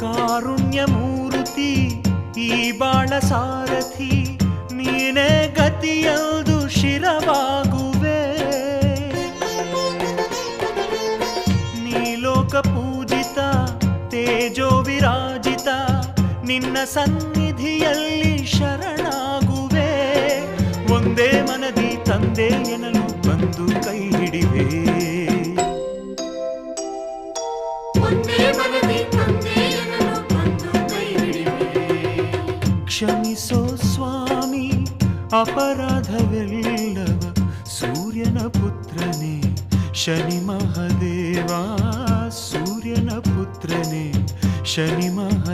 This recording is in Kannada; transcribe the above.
ಕಾರುಣ್ಯ ಮೂರುತಿ ಈ ಬಾಳ ಸಾರಥಿ ನೀನೇ ಗತಿಯಲ್ದು ಶಿರವಾಗುವೆ. ನೀಲೋಕ ಪೂಜಿತ ತೇಜೋ ವಿರಾಜಿತ ನಿನ್ನ ಸನ್ನಿಧಿಯಲ್ಲಿ ಶರಣಾಗುವೆ. ಒಂದೇ ಮನದಿ ತಂದೆ ಎನಲು ಬಂದು ಕೈ ಹಿಡಿವೆ. ಒಂದೇ ಕ್ಷಮಿಸೋ ಸ್ವಾಮಿ ಅಪರಾಧವೆಲ್ಲವ ಸೂರ್ಯನ ಪುತ್ರನೇ ಶನಿ ಮಹದೇವ ಸೂರ್ಯನ ಪುತ್ರನೇ ಶನಿ ಮಹ